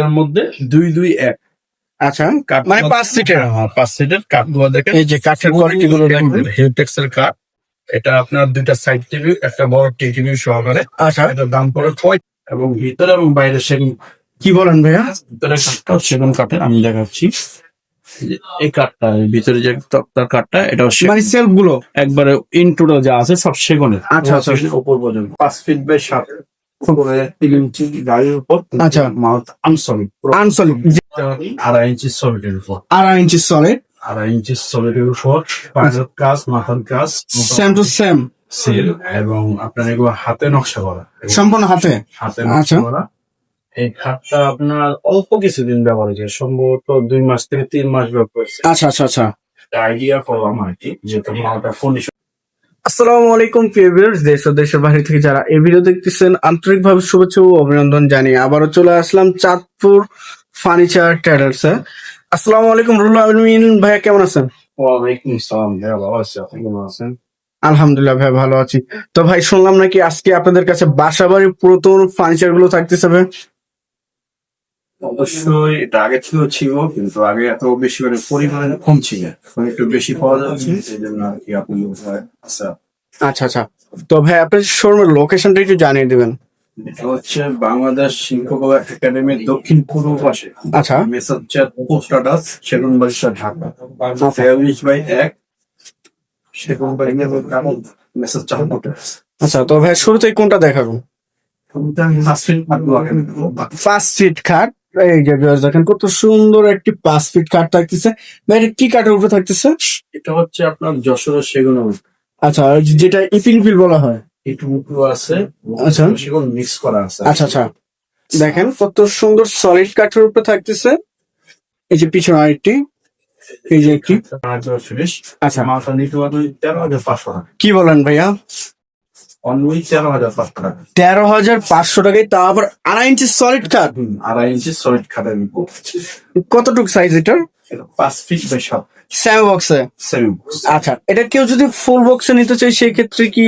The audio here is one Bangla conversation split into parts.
এর মধ্যে দুই দুই এক। আচ্ছা মানে পাঁচ সিটের। হ্যাঁ পাঁচ সিটের কাঠগুলো দেখেন। এই যে কাঠের কোয়ালিটি গুলো দেখেন। হিউটেক্স এর কাঠ। এটা আপনার দুইটা সাইড টিভি একটা বড় টিভি সহকারে। আচ্ছা। এটার দাম পড়ে কয় এবং ভিতরে এবং বাইরে সেগুন। কি বলেন ভাইয়া? ভিতরে কাঠটা সেগুন কাঠের আমি দেখাচ্ছি। এই কাঠটা ভিতরে যে তক্তার কাঠটা সেগুন। মানে সেলফগুলো একবারে ইনটুডো যা আছে সব সেগুনের। আচ্ছা, আচ্ছা। উপর পর্যন্ত। পাঁচ ফিট বাই সাত। গাড়ির উপর আচ্ছা। মাউথ আনসলিড আনসলিড আড়াই ইঞ্চি সলিডের উপর। আড়াই ইঞ্চি সলিড আড়াই ইঞ্চি সলিডের উপর পায়ের কাজ মাথার কাজ সেম টু সেম সেল এবং আপনার এগুলো হাতে নকশা করা। সম্পূর্ণ হাতে? হাতে আচ্ছা। নকশা করা। এই খাটটা আপনার অল্প কিছুদিন ব্যবহার হয়েছে সম্ভবত দুই মাস থেকে তিন মাস ব্যবহার করেছে আচ্ছা আচ্ছা আচ্ছা। আইডিয়া করলাম আর কি যেহেতু মালটা ফোন আসসালামু আলাইকুম প্রিয় দেশ ও দেশের বাইরে থেকে যারা এই ভিডিও দেখতেছেন আন্তরিকভাবে শুভেচ্ছা ও অভিনন্দন জানিয়ে আবারও চলে আসলাম চাঁদপুর ফার্নিচার ট্রেডার্স আসসালামু আলাইকুম রুল আলমিন ভাইয়া কেমন আছেন? ওয়ালাইকুম আসসালাম ভাইয়া ভালো আছি। আপনি কেমন আছেন? আলহামদুলিল্লাহ ভাই ভালো আছি। তো ভাই শুনলাম নাকি আজকে আপনাদের কাছে বাসা বাড়ির পুরাতন ফার্নিচারগুলো থাকতেছে ভাই। অবশ্যই এটা আগে ছিল ছিল কিন্তু আগে এত বেশি মানে পরিমাণে কম ছিল এখন একটু বেশি পাওয়া যাচ্ছে সেই জন্য আর কি আপনি আচ্ছা। আচ্ছা আচ্ছা। তো ভাই আপনার শোরুমের লোকেশনটা একটু জানিয়ে দিবেন। এটা হচ্ছে বাংলাদেশ শিল্পকলা একাডেমির দক্ষিণ পূর্ব পাশে। আচ্ছা। মেসাচ্চার পোস্টাডাস সেগুন বাড়িটা ঢাকা। তেইশ বাই এক সেগুন বাড়ি মেসাজ চার আচ্ছা তো ভাই শুরুতেই কোনটা দেখাবো? পাঁচ ফিট খাট? এই যে viewers দেখেন কত সুন্দর একটি পাঁচ ফিট খাট থাকতেছে। ভাই এটা কি কাঠের উপরে থাকতেছে? এটা হচ্ছে আপনার যশোরের সেগুন আচ্ছা যেটা ইপিল ফিল বলা হয়। এটুকু আছে আচ্ছা। সেগুন মিক্স করা আছে। আচ্ছা আচ্ছা। দেখেন কত সুন্দর সলিড কাঠের উপরে থাকতেছে। এই যে পিছনে আরেকটি। এই যে একটি। আচ্ছা। হাজার কি বলেন ভাইয়া? তেরো হাজার পাঁচশো টাকা তেরো হাজার পাঁচশো টাকায় তা আবার আড়াই ইঞ্চি সলিড কাঠ আড়াই ইঞ্চি সলিড খাটের উপর কতটুকু সাইজ এটার? এটা পাঁচ ফিট বাই সাত। স্যাম বক্সে সেমি আচ্ছা এটা কেউ যদি ফুল বক্সে নিতে চাই সেই ক্ষেত্রে কি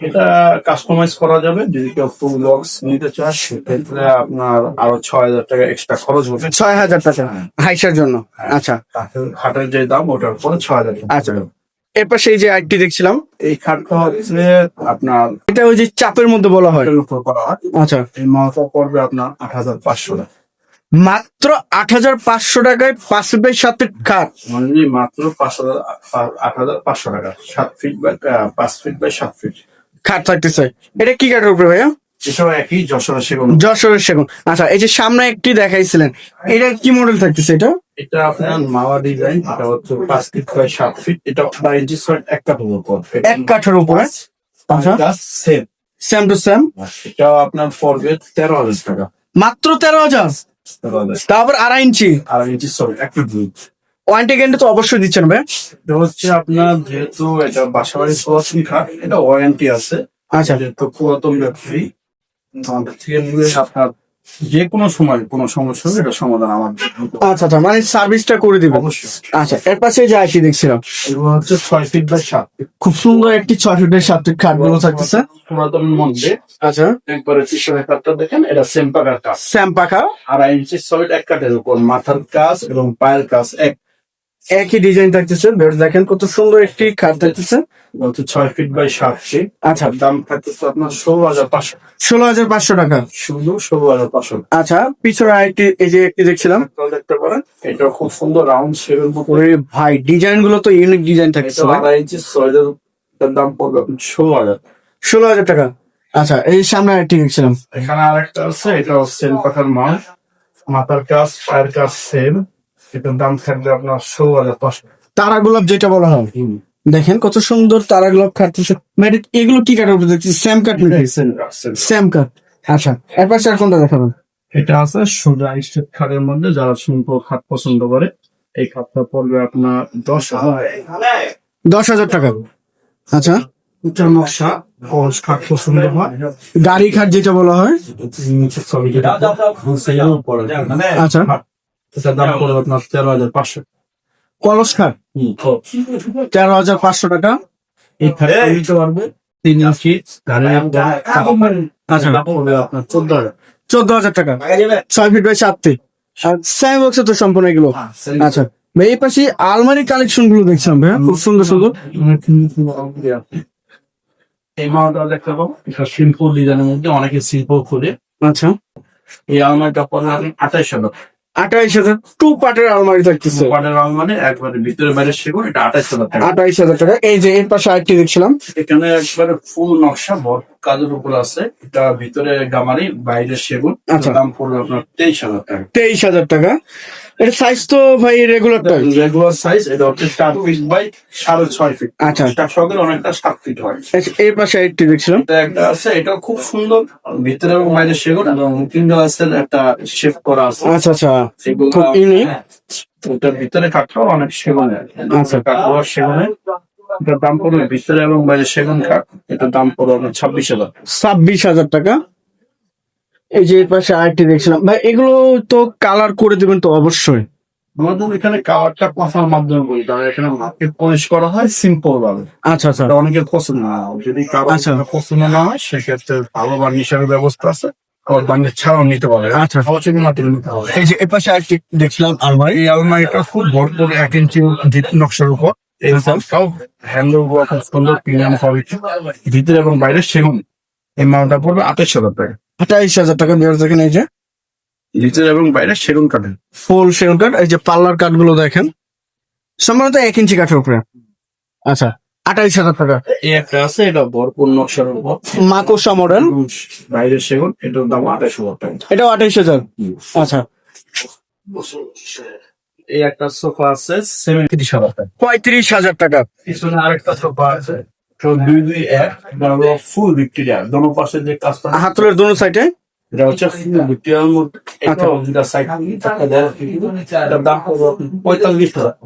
এটা কাস্টমাইজ করা যাবে। যদি কেউ ফুল বক্স নিতে চায় সেক্ষেত্রে আপনার আরও ছয় হাজার টাকা এক্সট্রা খরচ হবে। ছয় হাজার টাকা হাইসার জন্য। আচ্ছা। কাঠের- খাটের যে দাম ওটার পরে ছয় হাজার টাকা এরপর সেই যে আইটি দেখছিলাম এই খাটটা হচ্ছে আপনার এটা ওই যে চাপের মধ্যে বলা হয়। আচ্ছা। এই মালটা পড়বে আপনার আট হাজার পাঁচশো টাকা। মাত্র আট হাজার পাঁচশো টাকায় পাঁচ ফিট বাই সাত ফিট খাট। অনলি মাত্র পাঁচ হাজার আট হাজার পাঁচশো টাকা। সাত ফিট বাই পাঁচ ফিট বাই সাত ফিট। খাট থাকতেছে। এটা কি কাঠের উপরে ভাইয়া? যশোরের সেগুন। আচ্ছা এই যে সামনে একটি দেখাইছিলেন এটা কি মডেল থাকতেছে এটা? এটা আপনার মাওয়া ডিজাইন এটা হচ্ছে পাঁচ ফিট বাই সাত ফিট এটা ইঞ্চি এক কাঠের উপর। এক কাঠের উপরে। আচ্ছা। সেম সেম টু সেম এটাও আপনার পড়বে তেরো হাজার টাকা। মাত্র তেরো হাজার? তারপর আড়াই ইঞ্চি আড়াই ইঞ্চি ওয়ারেন্টি গ্যারান্টি তো অবশ্যই দিচ্ছেন ভাই। এটা হচ্ছে আপনার যেহেতু এটা বাসা বাড়ির খাট এটা ওয়ারেন্টি আছে। আচ্ছা। যেহেতু পুরাতন ব্যবসায়ী আপনার যে কোনো সময় কোনো সমস্যা হলে এটা সমাধান আমার আচ্ছা আচ্ছা মানে সার্ভিসটা করে দিবেন। অবশ্যই। আচ্ছা এর পাশে যে আইটি দেখছিলাম। এগুলো হচ্ছে ছয় ফিট বাই সাত খুব সুন্দর একটি ছয় ফিটের সাত ফিট খাটগুলো থাকতেছে। পুরাতন মধ্যে আচ্ছা। একবারে পিছনের কাঠটা দেখেন এটা সেম পাকার কাজ। স্যাম পাখা। আড়াই ইঞ্চি সলিড এক কাঠের উপর। মাথার কাজ এবং পায়ের কাজ এক একই ডিজাইন থাকতেছে। বেশ দেখেন কত সুন্দর একটি খাট থাকতেছে। ছয় ফিট বাই সাত ফিট আচ্ছা। দাম থাকতেছে আপনার ষোলো হাজার পাঁচশো। ষোলো হাজার পাঁচশো টাকা। শুধু ষোলো হাজার পাঁচশো। আচ্ছা পিছনে আরেকটি এই যে একটি দেখছিলাম। দেখতে পারেন। এটা খুব সুন্দর রাউন্ড শেপের ওরে ভাই ডিজাইনগুলো তো ইউনিক ডিজাইন থাকতেছে এটা আড়াই ইঞ্চি সলিডের এটার দাম পড়বে আপনার ষোলো হাজার। ষোলো হাজার টাকা। আচ্ছা এই সামনে আরেকটি দেখছিলাম। এখানে আরেকটা আছে এটা সেল পাখার মাল। মাথার কাজ পায়ের কাজ সেম এটার দাম থাকবে আপনার ষোলো হাজার পাঁচশো তারা গোলাপ যেটা বলা হয়। দেখেন কত সুন্দর তারা গোলাপ খাটতেছে মানে এগুলো কি কাঠের উপরে দেখছি স্যাম নাকি? স্যাম কাঠ আচ্ছা এর পাশে আর কোনটা দেখাবেন এটা আছে সোজা স্টেট খাটের মধ্যে যারা সুন্দর খাট পছন্দ করে এই খাটটা পড়বে আপনার দশ হাজার। দশ হাজার টাকা। আচ্ছা। উঁচা নকশা সহজ খাট পছন্দ হয়। গাড়ি খাট যেটা বলা হয়। আচ্ছা। এটার দাম পড়বে আপনার তেরো হাজার পাঁচশো। কলস খাট তেরো হাজার পাঁচশো টাকা। এই খাটটা নিতে পারবে? তিন ইঞ্চি আচ্ছা। আপনার চোদ্দ হাজার। চোদ্দ হাজার টাকা। ছয় ফিট বাই সাত ফিট বক্সে তো সম্পূর্ণ এগুলো। আচ্ছা। এই পাশে আলমারি কালেকশনগুলো দেখছিলাম ভাইয়া। খুব সুন্দর সুন্দর। এই মালটা দেখতে পাবো এটা সিম্পল ডিজাইনের মধ্যে অনেকে সিম্পল খুলে আচ্ছা। এই আলমারিটা পড়ে আঠাইশ হাজার। আঠাইশ হাজার টু পার্টের আলমারি থাকতেছে। পার্টের আলমারি একবারে ভিতরে বাইরে সেগুন এটা আঠাইশ হাজার টাকা। আঠাইশ হাজার টাকা। এই যে এর পাশে আরেকটি দেখছিলাম। এখানে একবারে ফুল নকশা বট কাজের উপর আছে। এটা ভিতরে গামারি বাইরে সেগুন আচ্ছা। দাম পড়বে আপনার তেইশ হাজার টাকা। তেইশ হাজার টাকা। এটা সাইজ তো ভাই রেগুলার টাইপ রেগুলার সাইজ এটা হচ্ছে চার ফিট বাই সাড়ে ছয় ফিট আচ্ছা। তার সঙ্গে অনেকটা সাত ফিট হয়। এর পাশে আরেকটি দেখছিলাম। একটা আছে এটা খুব সুন্দর। ভিতরে এবং বাইরে সেগুন এবং তিন গ্লাসের একটা শেপ করা আছে। আচ্ছা আচ্ছা। খুব unique। হ্যাঁ, ওটার ভিতরে কাঠটাও অনেক সেগুনের আচ্ছা। কাঠওয়ার সেগুনের। এটার দাম পড়বে ভিতরে এবং বাইরে সেগুন কাঠ। এটার দাম পড়বে ছাব্বিশ হাজার। ছাব্বিশ হাজার টাকা। এই যে এর পাশে আরেকটি দেখছিলাম। ভাই এগুলো তো কালার করে দিবেন তো অবশ্যই। আমাদের এখানে কাওয়ারটা কথার মাধ্যমে বলি কারণ এখানে পলিশ করা হয় সিম্পল ভাবে। আচ্ছা আচ্ছা। অনেকের পছন্দ না। যদি কারও আচ্ছা। পছন্দ না হয় সেক্ষেত্রে ভালো বার্নিশের ব্যবস্থা আছে। আবার বার্নিশ ছাড়াও নিতে পারে। আচ্ছা। অবশ্যই মাটির নিতে হবে। এই যে এর পাশে আরেকটি দেখছিলাম আলমারি। এই আলমারিটা খুব বড় এক ইঞ্চি নকশার উপর। এই সব হ্যান্ডেলগুলো খুব সুন্দর প্রিমিয়াম কোয়ালিটি ভিতরে এবং বাইরে সেগুন। এই মালটা পড়বে আঠাশ হাজার টাকা। আঠাইশ হাজার টাকা বিয়ার দেখেন এই যে। ভিতরে এবং বাইরে সেগুন কাঠের। ফুল সেগুন কাঠ এই যে পার্লার কাঠগুলো দেখেন। সম্ভবত এক ইঞ্চি কাঠের উপরে। আচ্ছা আঠাইশ হাজার টাকা। এই একটা আছে এটা ভরপুর নকশার উপর। মাকোসা মডেল বাইরে সেগুন এটার দাম আঠাশ হাজার টাকা। এটাও আঠাইশ হাজার। আচ্ছা। এই একটা সোফা আছে সেভেন্টি হাজার টাকা। পঁয়ত্রিশ হাজার টাকা। পিছনে আরেকটা সোফা আছে। দুই দুই এক এটা হলো ফুল ভিক্টোরিয়া দোনো পাশে যে কাজটা হাতলের দোনো সাইডে এটা হচ্ছে ফুল ভিক্টোরিয়ার মধ্যে আচ্ছা।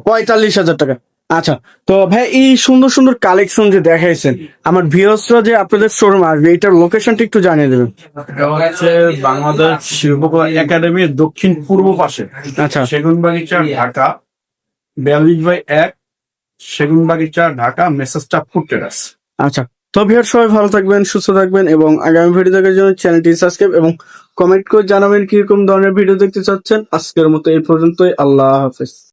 পঁয়তাল্লিশ হাজার। টাকা। আচ্ছা তো ভাই এই সুন্দর সুন্দর কালেকশন যে দেখাইছেন আমার ভিউসরা যে আপনাদের শোরুম আসবে এটার লোকেশনটা একটু জানিয়ে দেবেন। হচ্ছে বাংলাদেশ শিল্পকলা একাডেমির দক্ষিণ পূর্ব পাশে। আচ্ছা। সেগুন বাগিচা ঢাকা। বিয়াল্লিশ বাই এক সেগুন বাগিচা ঢাকা, মেসেজটা ফুড টেরাস আচ্ছা তো ভিউয়ার সবাই ভালো থাকবেন, সুস্থ থাকবেন এবং আগামী ভিডিও দেখার জন্য চ্যানেলটি সাবস্ক্রাইব এবং কমেন্ট করে জানাবেন কীরকম ধরনের ভিডিও দেখতে চাচ্ছেন। আজকের মতো এই পর্যন্তই, আল্লাহ হাফেজ।